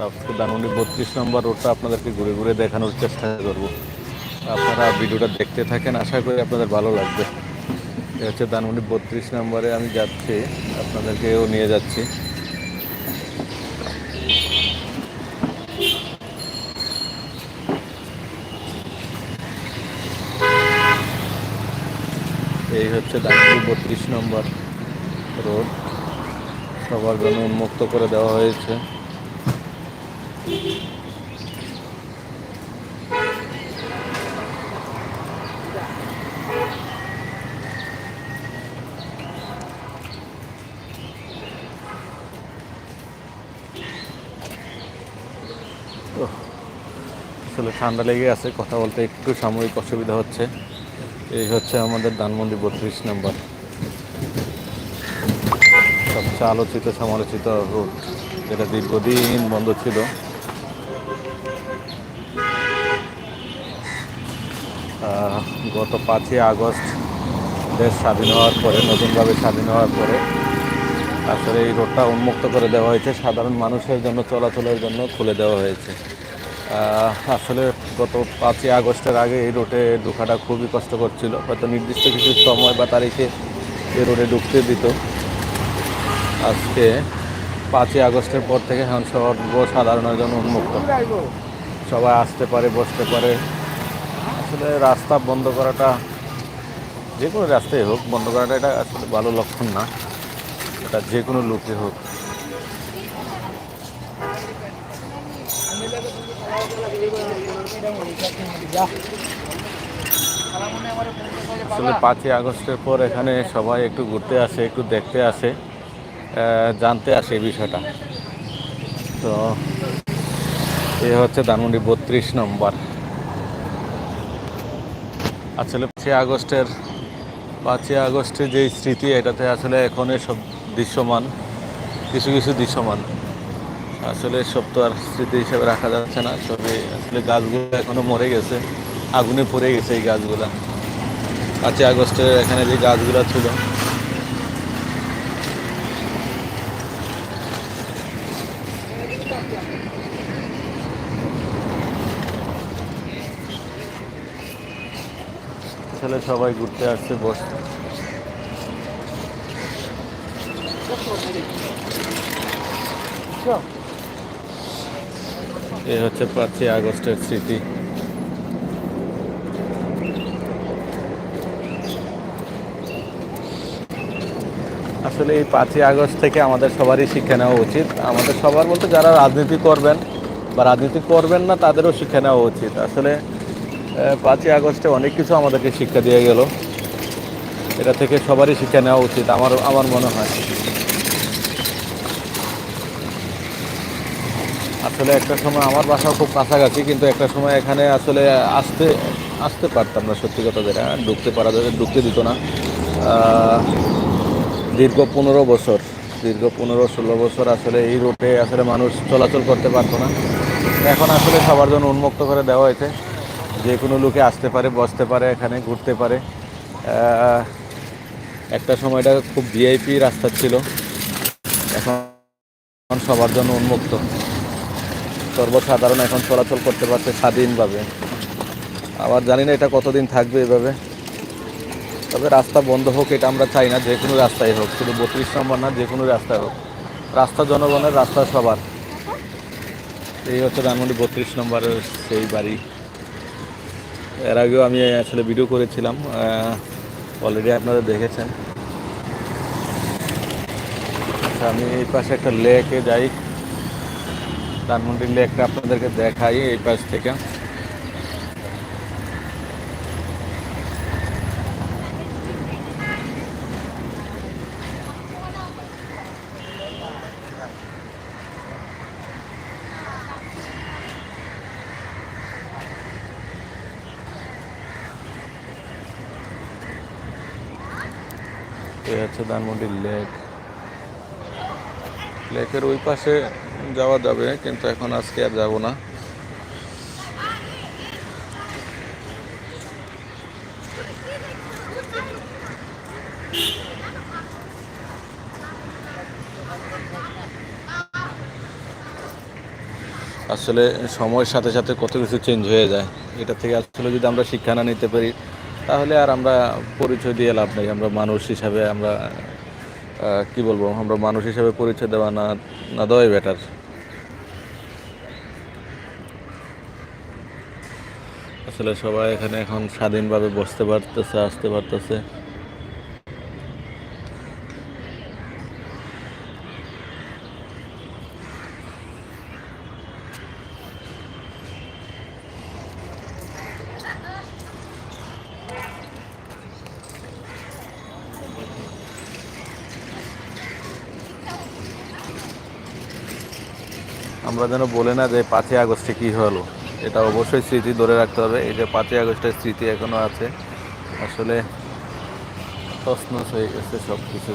আজকে ধানমন্ডি বত্রিশ নম্বর রোডটা আপনাদেরকে ঘুরে ঘুরে দেখানোর চেষ্টা করব। আপনারা ভিডিওটা দেখতে থাকেন, আশা করি আপনাদের ভালো লাগবে। এটা হচ্ছে ধানমন্ডি বত্রিশ নম্বরে আমি যাচ্ছি, আপনাদেরকেও নিয়ে যাচ্ছি। এই হচ্ছে ধানমন্ডি বত্রিশ নম্বর রোড। সবার জন্য উন্মুক্ত করে দেওয়া হয়েছে। আসলে ঠান্ডা লেগে আছে, কথা বলতে একটু সাময়িক অসুবিধা হচ্ছে। এই হচ্ছে আমাদের ধানমন্ডি বত্রিশ নম্বর। সবচেয়ে আলোচিত, সমালোচিত রুট যেটা দীর্ঘদিন বন্ধ ছিল আহ, গত পাঁচই আগস্ট দেশ স্বাধীন হওয়ার পরে, নতুনভাবে স্বাধীন হওয়ার পরে আসলে এই রোডটা উন্মুক্ত করে দেওয়া হয়েছে। সাধারণ মানুষের জন্য, চলাচলের জন্য খুলে দেওয়া হয়েছে। আসলে গত পাঁচই আগস্টের আগে এই রোডে ঢোকাটা খুবই কষ্টকর ছিল। হয়তো নির্দিষ্ট কিছু সময় বা তারিখে এই রোডে ঢুকতে দিত। আজকে পাঁচই আগস্টের পর থেকে এখন সর্বসাধারণের জন্য উন্মুক্ত। সবাই আসতে পারে, বসতে পারে। আসলে রাস্তা বন্ধ করাটা, যে কোনো রাস্তায় হোক, বন্ধ করাটা এটা আসলে ভালো লক্ষণ না। এটা যে কোনো লোকে হোক। আসলে পাঁচই আগস্টের পর এখানে সবাই একটু ঘুরতে আসে, একটু দেখতে আসে জানতে আসে বিষয়টা। তো এ হচ্ছে ধানমন্ডি বত্রিশ নম্বর। আসলে পাঁচই আগস্টের পাঁচই আগস্টের যে স্মৃতি, এটাতে আসলে এখন সব দৃশ্যমান, কিছু কিছু দৃশ্যমান। আসলে সব তো আর স্মৃতি হিসেবে রাখা যাচ্ছে না সবই আসলে গাছগুলো এখনও মরে গেছে, আগুনে পড়ে গেছে এই গাছগুলা। পাঁচই আগস্টের এখানে যে গাছগুলো ছিল আসলে সবাই ঘুরতে আসছে, বস। এ হচ্ছে পাঁচই আগস্টের স্মৃতি। আসলে এই পাঁচই আগস্ট থেকে আমাদের সবারই শিক্ষা নেওয়া উচিত। আমাদের সবার বলতে যারা রাজনীতি করবেন বা রাজনীতি করবেন না, তাদেরও শিক্ষা নেওয়া উচিত। আসলে পাঁচই আগস্টে অনেক কিছু আমাদেরকে শিক্ষা দিয়ে গেল। এটা থেকে সবারই শিক্ষা নেওয়া উচিত আমার আমার মনে হয়। আসলে একটা সময় আমার বাসাও খুব কাছাকাছি, কিন্তু একটা সময় এখানে আসলে আসতে আসতে পারতাম না, সত্যি কথা যেটা। ঢুকতে পারা ঢুকতে দিত না। দীর্ঘ পনেরো বছর, দীর্ঘ পনেরো ষোলো বছর আসলে এই রুটে আসলে মানুষ চলাচল করতে পারতো না। এখন আসলে সবার জন্য উন্মুক্ত করে দেওয়া হয়েছে। যে কোনো লোকে আসতে পারে, বসতে পারে, এখানে ঘুরতে পারে। একটা সময়টা খুব ভিআইপি রাস্তা ছিল। এখন সবার জন্য উন্মুক্ত। সর্বসাধারণ এখন চলাচল করতে পারছে স্বাধীনভাবে। আবার জানি না এটা কতদিন থাকবে এভাবে। তবে রাস্তা বন্ধ হোক, এটা আমরা চাই না, যে কোনো রাস্তায় হোক। শুধু বত্রিশ নম্বর না, যে কোনো রাস্তায় হোক। রাস্তা জনগণের রাস্তা সবার। এই হচ্ছে ধানমন্ডি বত্রিশ নম্বরের সেই বাড়ি। এর আগেও আমি আসলে ভিডিও করেছিলাম অলরেডি আপনারা দেখেছেন। আচ্ছা, আমি এই পাশে একটা লেকে যাই। ধানমন্ডির লেকটা আপনাদেরকে দেখাই এই পাশ থেকে। এই হচ্ছে ধানমন্ডি লেক। লেকের ওই পাশে যাওয়া যাবে, কিন্তু এখন আজকে আর যাব না। আসলে সময়ের সাথে সাথে কত কিছু চেঞ্জ হয়ে যায়। এটা থেকে আসলে যদি আমরা শিক্ষা না নিতে পারি তাহলে আর আমরা পরিচয় দিয়ে লাভ নেই। আমরা মানুষ হিসাবে আমরা কি বলব? আমরা মানুষ হিসাবে পরিচয় দেওয়া না না দেওয়াই বেটার আসলে সবাই এখানে এখন স্বাধীনভাবে বসতে পারতেছে, আসতে পারতেছে। আমরা যেন বলে না যে পাঁচই আগস্টে কী হলো, এটা অবশ্যই স্মৃতি ধরে রাখতে হবে। এই যে পাঁচই আগস্টের স্মৃতি এখনও আছে। আসলে তছনছ হয়ে গেছে সব কিছু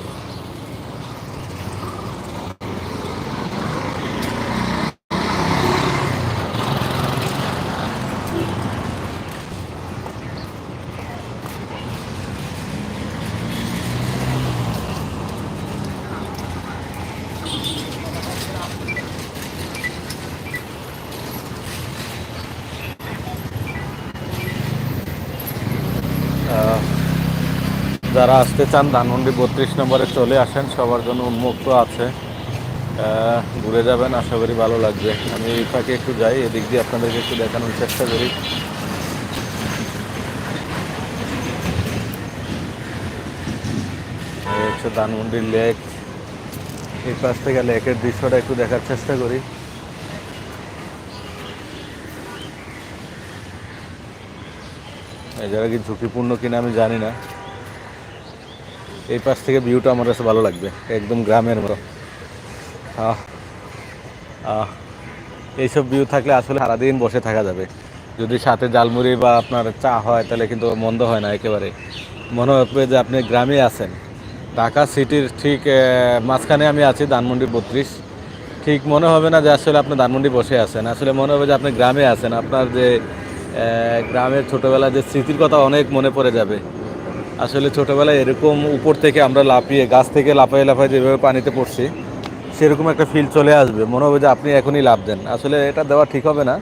যারা আসতে চান, ধানমন্ডি বত্রিশ নম্বরে চলে আসেন, সবার জন্য উন্মুক্ত আছে। ঘুরে যাবেন, আশা করি ভালো লাগবে। আমি এই ফাঁকে একটু যাই, এদিক দিয়ে আপনাদেরকে একটু দেখানোর চেষ্টা করি। হচ্ছে ধানমন্ডির লেক। এই পাশ থেকে লেকের দৃশ্যটা একটু দেখার চেষ্টা করি। এই জায়গা কি ঝুঁকিপূর্ণ কিনা আমি জানি না। এই পাশ থেকে ভিউটা আমার কাছে ভালো লাগবে, একদম গ্রামের মতো। আহ আহ, এইসব ভিউ থাকলে আসলে সারাদিন বসে থাকা যাবে। যদি সাথে জালমুড়ি বা আপনার চা হয়, তাহলে কিন্তু মন্দ হয় না একেবারে। মনে হবে যে আপনি গ্রামে আছেন। ঢাকা সিটির ঠিক মাঝখানে আমি আছি, ধানমন্ডি বত্রিশ। ঠিক মনে হবে না যে আসলে আপনি ধানমন্ডি বসে আছেন। আসলে মনে হবে যে আপনি গ্রামে আছেন। আপনার যে গ্রামের ছোটোবেলার যে স্মৃতির কথা অনেক মনে পড়ে যাবে। আসলে ছোটোবেলায় এরকম উপর থেকে আমরা লাফিয়ে, গাছ থেকে লাফাই লাফাই যেভাবে পানিতে পড়ছি, সেরকম একটা ফিল চলে আসবে। মনে হবে যে আপনি এখনই লাভ দেন। আসলে এটা দেওয়া ঠিক হবে না।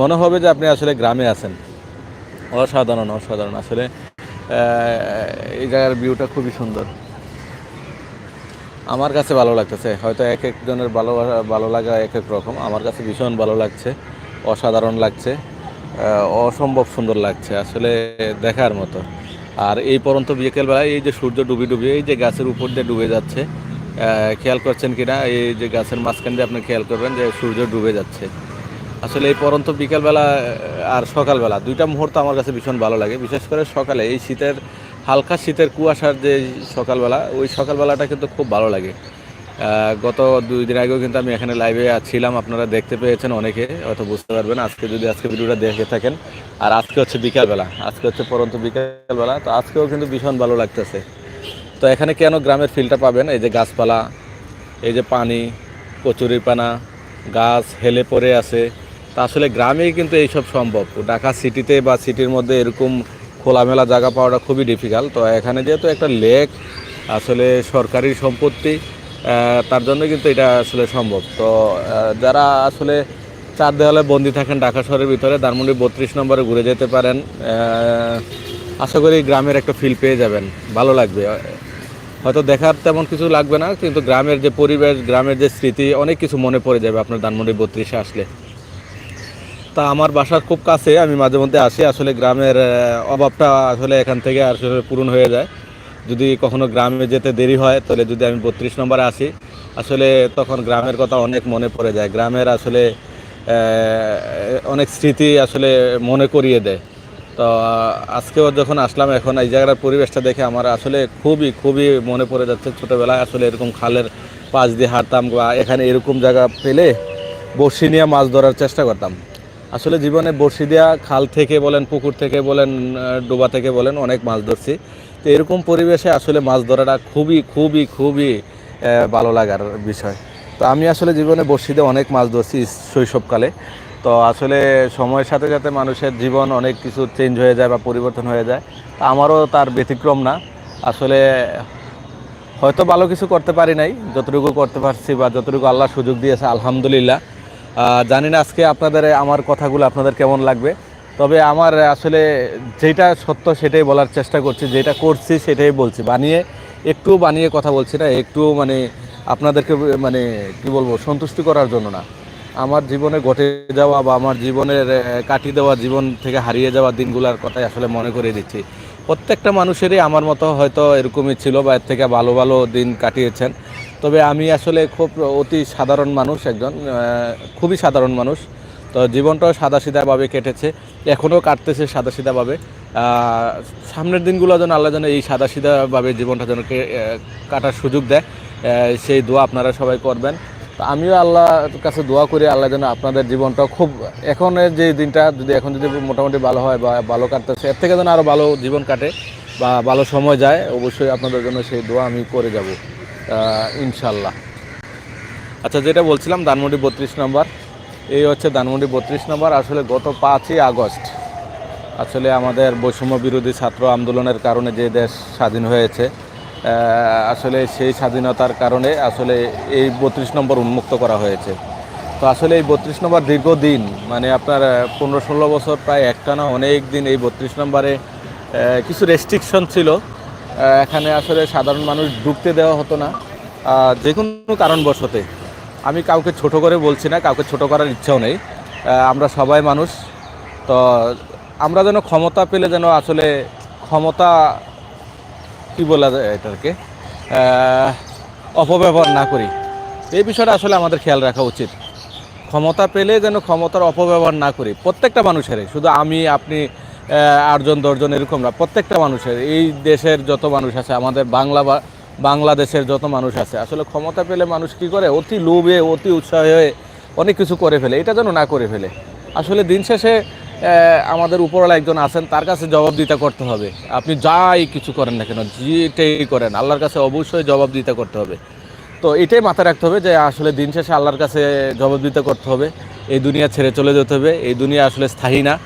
মনে হবে যে আপনি আসলে গ্রামে আছেন। অসাধারণ অসাধারণ। আসলে এই জায়গার ভিউটা খুবই সুন্দর। আমার কাছে ভালো লাগতেছে। হয়তো এক একজনের ভালো ভালো লাগা এক এক রকম। আমার কাছে ভীষণ ভালো লাগছে। অসাধারণ লাগছে। অসম্ভব সুন্দর লাগছে। আসলে দেখার মতো। আর এই পরন্ত বিকেলবেলায় এই যে সূর্য ডুবে ডুবে, এই যে গাছের উপর দিয়ে ডুবে যাচ্ছে খেয়াল করছেন কিনা? এই যে গাছের মাঝখান দিয়ে আপনি খেয়াল করবেন যে সূর্য ডুবে যাচ্ছে। আসলে এই পরন্ত বিকালবেলা আর সকালবেলা, দুইটা মুহূর্ত আমার কাছে ভীষণ ভালো লাগে। বিশেষ করে সকালে এই শীতের, হালকা শীতের কুয়াশার যে সকালবেলা, ওই সকালবেলাটা কিন্তু খুব ভালো লাগে। গত দুই দিন আগেও কিন্তু আমি এখানে লাইভে ছিলাম। আপনারা দেখতে পেয়েছেন অনেকে, হয়তো বুঝতে পারবেন। আজকে যদি আজকে ভিডিওটা দেখে থাকেন আর আজকে হচ্ছে বিকালবেলা। আজকে হচ্ছে পরন্ত বিকালবেলা, তো আজকেও কিন্তু ভীষণ ভালো লাগতেছে। তো এখানে কেন গ্রামের ফিলটা পাবেন? এই যে গাছপালা, এই যে পানি কচুরিপানা গাছ হেলে পড়ে আছে। তা আসলে গ্রামেই কিন্তু এইসব সম্ভব। ঢাকা সিটিতে বা সিটির মধ্যে এরকম খোলামেলা জায়গা পাওয়াটা খুবই ডিফিকাল্ট তো এখানে যেহেতু একটা লেক আসলে সরকারি সম্পত্তি তার জন্য কিন্তু এটা আসলে সম্ভব। তো যারা আসলে চার দেওয়ালে বন্দি থাকেন ঢাকা শহরের ভিতরে। ধানমন্ডি বত্রিশ নম্বরে ঘুরে যেতে পারেন। আশা করি গ্রামের একটা ফিল পেয়ে যাবেন। ভালো লাগবে। হয়তো দেখার তেমন কিছু লাগবে না, কিন্তু গ্রামের যে পরিবেশ, গ্রামের যে স্মৃতি, অনেক কিছু মনে পড়ে যাবে আপনার ধানমন্ডি বত্রিশে আসলে। তা আমার বাসার খুব কাছে, আমি মাঝে মধ্যে আসি। আসলে গ্রামের অভাবটা আসলে এখান থেকে আসলে পূরণ হয়ে যায়। যদি কখনো গ্রামে যেতে দেরি হয়, তাহলে যদি আমি বত্রিশ নম্বরে আসি, আসলে তখন গ্রামের কথা অনেক মনে পড়ে যায়। গ্রামের আসলে অনেক স্মৃতি আসলে মনে করিয়ে দেয়। তো আজকেও যখন আসলাম, এখন এই জায়গার পরিবেশটা দেখে আমার আসলে খুবই খুবই মনে পড়ে যাচ্ছে ছোটোবেলায় আসলে এরকম খালের পাশ দিয়ে হাঁটতাম বা এখানে এরকম জায়গা পেলে বড়শি নিয়ে মাছ ধরার চেষ্টা করতাম। আসলে জীবনে বড়শি দেওয়া খাল থেকে বলেন, পুকুর থেকে বলেন ডোবা থেকে বলেন অনেক মাছ ধরছি। তো এরকম পরিবেশে আসলে মাছ ধরাটা খুবই খুবই খুবই ভালো লাগার বিষয়। তো আমি আসলে জীবনে দিয়ে অনেক মাছ ধরছি শৈশবকালে। তো আসলে সময়ের সাথে সাথে মানুষের জীবন অনেক কিছু চেঞ্জ হয়ে যায় বা পরিবর্তন হয়ে যায়। তা আমারও তার ব্যতিক্রম না। আসলে হয়তো ভালো কিছু করতে পারি নাই, যতটুকু করতে পারছি বা যতটুকু আল্লাহ সুযোগ দিয়েছে, আলহামদুলিল্লাহ। জানি না আজকে আপনাদের, আমার কথাগুলো আপনাদের কেমন লাগবে। তবে আমার আসলে যেটা সত্য সেটাই বলার চেষ্টা করছি, যেটা করছি সেটাই বলছি। বানিয়ে, একটু বানিয়ে কথা বলছি না, একটু মানে আপনাদেরকে মানে কি বলব, সন্তুষ্টি করার জন্য না। আমার জীবনে ঘটে যাওয়া বা আমার জীবনের কাটিয়ে দেওয়া জীবন থেকে হারিয়ে যাওয়া দিনগুলোর কথাই আসলে মনে করে দিচ্ছি। প্রত্যেকটা মানুষেরই আমার মতো হয়তো এরকমই ছিল বা এর থেকে ভালো ভালো দিন কাটিয়েছেন। তবে আমি আসলে খুব অতি সাধারণ মানুষ একজন খুবই সাধারণ মানুষ। তো জীবনটাও সাদাসিধাভাবে কেটেছে, এখনও কাটতেছে সাদাসিধাভাবে সামনের দিনগুলো যেন আল্লাহ যেন এই সাদাসিধাভাবে জীবনটা যেন কাটার সুযোগ দেয়। সেই দোয়া আপনারা সবাই করবেন। তো আমিও আল্লাহর কাছে দোয়া করি, আল্লাহ যেন আপনাদের জীবনটা খুব এখনের যে দিনটা যদি এখন যদি মোটামুটি ভালো হয় বা ভালো কাটতেছে, এর থেকে যেন আরও ভালো জীবন কাটে বা ভালো সময় যায়, অবশ্যই আপনাদের জন্য সেই দোয়া আমি করে যাব ইনশাল্লাহ আচ্ছা যেটা বলছিলাম, ধানমন্ডি বত্রিশ নম্বর। এই হচ্ছে ধানমন্ডি বত্রিশ নম্বর। আসলে গত পাঁচই আগস্ট আসলে আমাদের বৈষম্য বিরোধী ছাত্র আন্দোলনের কারণে যে দেশ স্বাধীন হয়েছে আসলে সেই স্বাধীনতার কারণে আসলে এই বত্রিশ নম্বর উন্মুক্ত করা হয়েছে। তো আসলে এই বত্রিশ নম্বর দীর্ঘদিন মানে আপনার পনেরো ষোলো বছর প্রায় একটানা অনেক দিন এই বত্রিশ নম্বরে কিছু রেস্ট্রিকশন ছিল। এখানে আসলে সাধারণ মানুষ ঢুকতে দেওয়া হতো না। যে কোনো কারণবশতে। আমি কাউকে ছোট করে বলছি না, কাউকে ছোট করার ইচ্ছাও নেই। আমরা সবাই মানুষ। তো আমরা যেন ক্ষমতা পেলে যেন আসলে ক্ষমতা কি বলা যায় এটাকে? অপব্যবহার না করি। এই বিষয়টা আসলে আমাদের খেয়াল রাখা উচিত। ক্ষমতা পেলে যেন ক্ষমতার অপব্যবহার না করি। প্রত্যেকটা মানুষেরই, শুধু আমি, আপনি আটজন, দশজন এরকম না, প্রত্যেকটা মানুষের, এই দেশের যত মানুষ আছে, আমাদের বাংলা বা, বাংলাদেশের যত মানুষ আছে, আসলে ক্ষমতা পেলে মানুষ কি করে? অতি লোভে, অতি উৎসাহে অনেক কিছু করে ফেলে। এটা যেন না করে ফেলে। আসলে দিন শেষে আমাদের উপরওয়ালা একজন আছেন, তার কাছে জবাবদিহিতা করতে হবে। আপনি যাই কিছু করেন না কেন, যেটাই করেন, আল্লাহর কাছে অবশ্যই জবাবদিহিতা করতে হবে। তো এটাই মাথায় রাখতে হবে যে, আসলে দিন শেষে আল্লাহর কাছে জবাবদিহিতা করতে হবে। এই দুনিয়া ছেড়ে চলে যেতে হবে, এই দুনিয়া আসলে স্থায়ী না।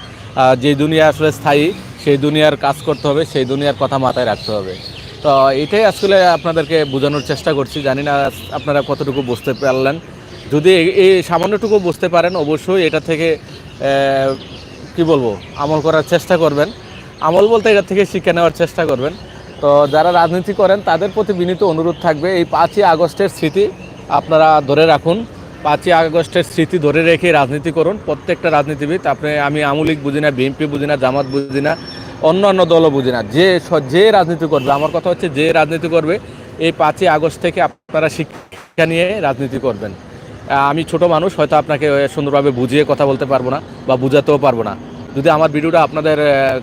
যে দুনিয়া আসলে স্থায়ী, সেই দুনিয়ার কাজ করতে হবে, সেই দুনিয়ার কথা মাথায় রাখতে হবে। তো এটাই আসলে আপনাদেরকে বোঝানোর চেষ্টা করছি, জানি না আপনারা কতটুকু বুঝতে পারলেন। যদি এই- সামান্যটুকু বুঝতে পারেন, অবশ্যই এটা থেকে কি বলব, আমল করার চেষ্টা করবেন। আমল বলতে এটা থেকে শিক্ষা নেওয়ার চেষ্টা করবেন। তো যারা রাজনীতি করেন, তাদের প্রতি বিনীত অনুরোধ থাকবে, এই পাঁচই আগস্টের স্মৃতি আপনারা ধরে রাখুন। পাঁচই আগস্টের স্মৃতি ধরে রেখে রাজনীতি করুন। প্রত্যেকটা রাজনীতিবিদ, আপনি, আমি আমলিক বুঝি না, বিএনপি বুঝি না, জামাত বুঝি না অন্য অন্য দলও বুঝি না। যে যে রাজনীতি করবে, আমার কথা হচ্ছে যে রাজনীতি করবে, এই পাঁচই আগস্ট থেকে আপনারা শিক্ষা নিয়ে রাজনীতি করবেন। আমি ছোট মানুষ, হয়তো আপনাকে সুন্দরভাবে বুঝিয়ে কথা বলতে পারব না বা বুঝাতেও পারব না। যদি আমার ভিডিওটা আপনাদের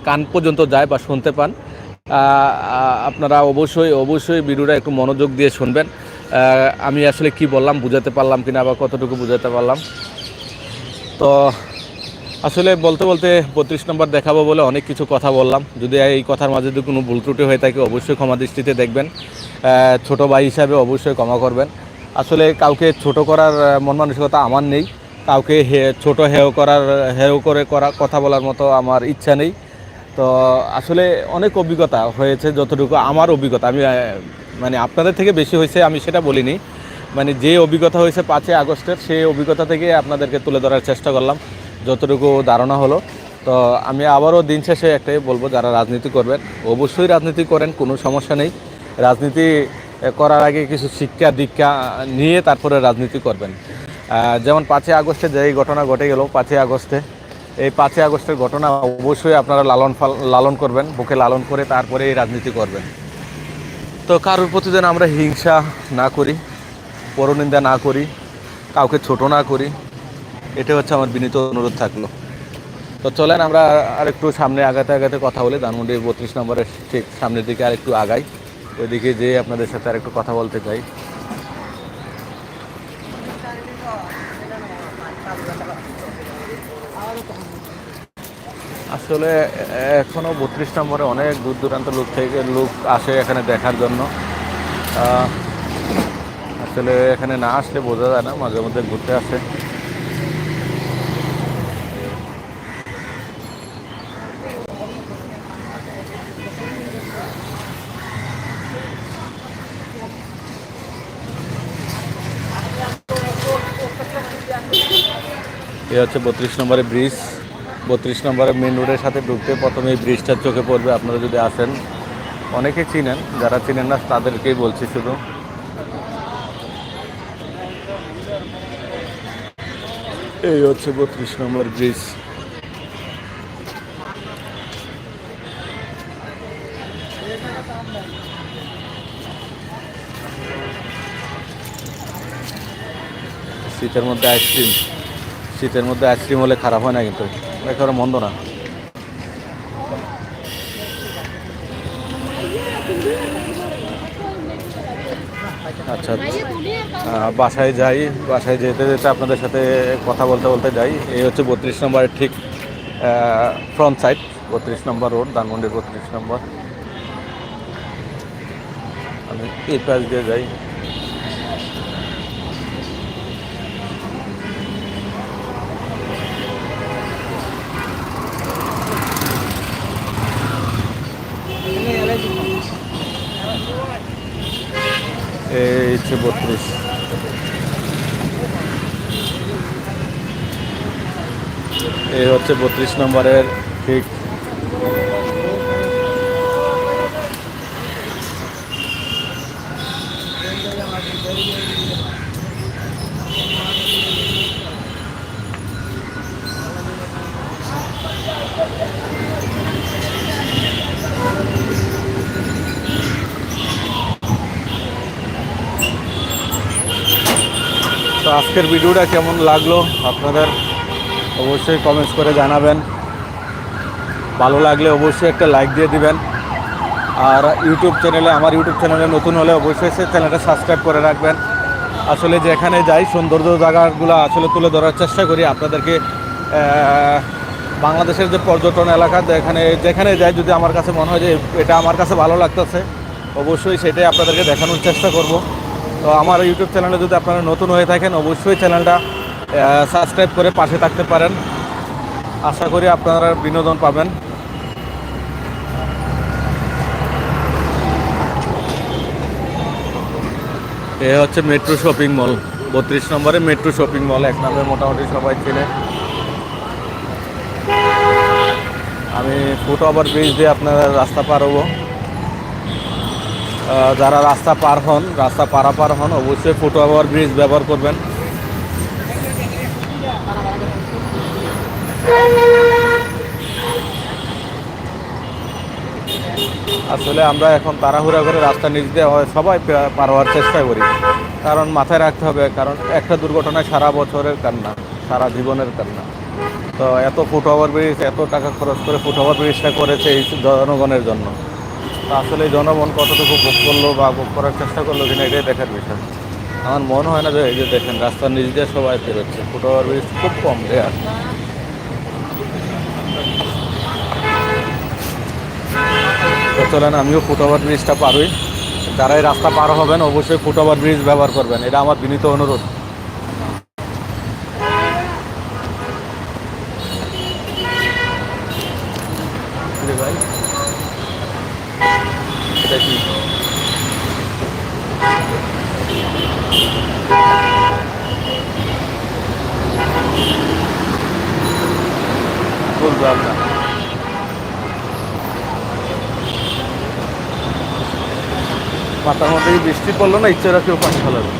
কান পর্যন্ত যায় বা শুনতে পান আপনারা অবশ্যই অবশ্যই ভিডিওটা একটু মনোযোগ দিয়ে শুনবেন। আমি আসলে কি বললাম, বুঝাতে পারলাম কিনা বা কতটুকু বুঝাতে পারলাম। তো আসলে বলতে বলতে বত্রিশ নম্বর দেখাবো বলে অনেক কিছু কথা বললাম। যদি এই কথার মাঝে যদি কোনো ভুল ত্রুটি হয়ে থাকে, অবশ্যই ক্ষমা দৃষ্টিতে দেখবেন। ছোট ভাই হিসাবে অবশ্যই ক্ষমা করবেন। আসলে কাউকে ছোট করার মন মানসিকতা আমার নেই। কাউকে হে, ছোট হেয় করার, হেয় করে করা, কথা বলার মতো আমার ইচ্ছা নেই। তো আসলে অনেক অভিজ্ঞতা হয়েছে, যতটুকু আমার অভিজ্ঞতা। আমি মানে আপনাদের থেকে বেশি হয়েছে, আমি সেটা বলিনি। মানে যে অভিজ্ঞতা হয়েছে পাঁচই আগস্টের, সেই অভিজ্ঞতা থেকে আপনাদেরকে তুলে ধরার চেষ্টা করলাম, যতটুকু ধারণা হলো। তো আমি আবারও দিন শেষে একটাই বলব, যারা রাজনীতি করবেন, অবশ্যই রাজনীতি করেন, কোনো সমস্যা নেই। রাজনীতি করার আগে কিছু শিক্ষা দীক্ষা নিয়ে তারপরে রাজনীতি করবেন। যেমন পাঁচই আগস্টে যেই ঘটনা ঘটে গেল, পাঁচই আগস্টে, এই পাঁচই আগস্টের ঘটনা অবশ্যই আপনারা লালন লালন করবেন, বুকে লালন করে তারপরে এই রাজনীতি করবেন। তো কারোর প্রতি যেন আমরা হিংসা না করি, পরনিন্দা না করি, কাউকে ছোট না করি এটা হচ্ছে আমার বিনীত অনুরোধ থাকল। তো চলেন আমরা আর একটু সামনে আগাতে আগাতে কথা বলি ধানমন্ডি বত্রিশ নম্বরের ঠিক সামনের দিকে আর একটু আগাই। ওইদিকে যেয়ে আপনাদের সাথে আর একটু কথা বলতে চাই। আসলে এখনও বত্রিশ নম্বরে অনেক দূর দূরান্ত লোক থেকে লোক আসে এখানে দেখার জন্য। আসলে এখানে না আসলে বোঝা যায় না, মাঝে মধ্যে ঘুরতে আসে। এই হচ্ছে বত্রিশ নম্বরের ব্রিজ। বত্রিশ নম্বরের মেন রোডের সাথে ঢুকতে প্রথমে এই ব্রিজটার চোখে পড়বে, আপনারা যদি আসেন। অনেকে চিনেন, যারা চিনেন না, তাদেরকেই বলছি শুধু। এই হচ্ছে বত্রিশ নম্বর ব্রিজ। শীতের মধ্যে আইসক্রিম শীতের মধ্যে আইসক্রিম হলে খারাপ হয় না কিন্তু। একেবারে মন্দ না। আচ্ছা বাসায় যাই, বাসায় যেতে যেতে আপনাদের সাথে কথা বলতে বলতে যাই। এই হচ্ছে বত্রিশ নম্বরের ঠিক ফ্রন্ট সাইড বত্রিশ নম্বর রোড ধানমন্ডির বত্রিশ নম্বর। আমি এই পাশ দিয়ে যাই এই হচ্ছে বত্রিশ। এই হচ্ছে বত্রিশ নম্বরের ঠিক আজকের ভিডিওটা কেমন লাগল আপনাদের অবশ্যই কমেন্টস করে জানাবেন। ভালো লাগলে অবশ্যই একটা লাইক দিয়ে দিবেন। আর ইউটিউব চ্যানেলে আমার ইউটিউব চ্যানেলে নতুন হলে অবশ্যই সে চ্যানেলটা সাবস্ক্রাইব করে রাখবেন। আসলে যেখানে যাই, সৌন্দর্য জায়গাগুলো আসলে তুলে ধরার চেষ্টা করি। আপনাদেরকে বাংলাদেশের যে পর্যটন এলাকা, যেখানে যেখানে যাই, যদি আমার কাছে মনে হয় যে এটা আমার কাছে ভালো লাগতেছে, অবশ্যই সেটাই আপনাদেরকে দেখানোর চেষ্টা করব। তো আমার ইউটিউব চ্যানেলে যদি আপনারা নতুন হয়ে থাকেন, অবশ্যই চ্যানেলটা সাবস্ক্রাইব করে পাশে থাকতে পারেন। আশা করি আপনারা বিনোদন পাবেন। এ হচ্ছে মেট্রো শপিং মল বত্রিশ নম্বরে মেট্রো শপিং মল এক নামে মোটামুটি সবাই চেনে। আমি ফুট ওভার ব্রিজ দিয়ে আপনারা রাস্তা পার হব। যারা রাস্তা পার হন, রাস্তা পারাপার হন, অবশ্যই ফুট ওভার ব্রিজ ব্যবহার করবেন। আসলে আমরা এখন তাড়াহুড়া করে রাস্তা নিচ দিয়ে হয়, সবাই পার হওয়ার চেষ্টা করি। কারণ মাথায় রাখতে হবে, কারণ একটা দুর্ঘটনায় সারা বছরের কান্না, সারা জীবনের কান্না। তো এত ফুট ওভার ব্রিজ এত টাকা খরচ করে ফুট ওভার ব্রিজটা করেছে এই জনগণের জন্য। আসলে জনগণ কতটুকু ভোগ করল বা ভোগ করার চেষ্টা করল কিনা এটাই দেখার বিষয়। আমার মনে হয় না যে এই যে দেখেন, রাস্তার নিচ দিয়ে সবাই পেরোচ্ছে ফুট ওভার ব্রিজ খুব কম রেয়ার তো চলেন, আমিও ফুট ওভার ব্রিজটা পারই। যারা এই রাস্তা পার হবেন, অবশ্যই ফুট ওভার ব্রিজ ব্যবহার করবেন। এটা আমার বিনীত অনুরোধ রে ভাই এটা কি বুঝলাম না মাথার মধ্যে বৃষ্টি পড়ল না, ইচ্ছে রাখেও পানি ফেলাবে।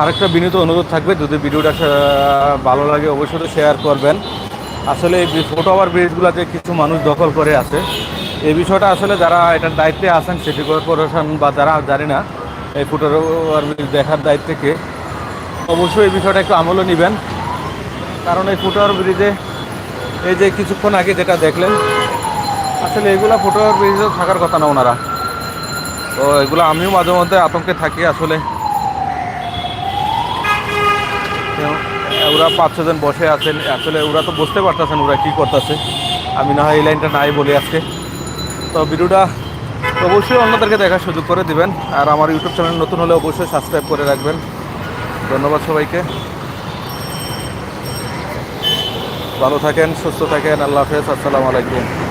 আরেকটা বিনীত অনুরোধ থাকবে, যদি ভিডিওটা ভালো লাগে অবশ্যই শেয়ার করবেন। আসলে এই ফুট ওভার ব্রিজগুলোতে কিছু মানুষ দখল করে আছে। এই বিষয়টা আসলে যারা এটার দায়িত্বে আছেন সিটি কর্পোরেশন বা যারা, জানি না, এই ফুট ব্রিজ দেখার দায়িত্বে কে, অবশ্যই এই বিষয়টা একটু আমলও নেবেন। কারণ এই ফুট ওভার ব্রিজে, এই যে কিছুক্ষণ আগে যেটা দেখলেন, আসলে এগুলো ফুট ওভার ব্রিজেও থাকার কথা না ওনারা। তো এগুলো আমিও মাঝে মধ্যে আতঙ্কে থাকি আসলে। ওরা পাঁচ ছজন বসে আছেন, আসলে ওরা তো বুঝতে পারতেছেন ওরা কী করতেছে। আমি না হয় এই লাইনটা নাই বলি আজকে। তো ভিডিওটা অবশ্যই অন্যদেরকে দেখার সুযোগ করে দিবেন। আর আমার ইউটিউব চ্যানেল নতুন হলে অবশ্যই সাবস্ক্রাইব করে রাখবেন। ধন্যবাদ সবাইকে। ভালো থাকেন, সুস্থ থাকেন, আল্লাহ হাফেজ, আসসালামু আলাইকুম।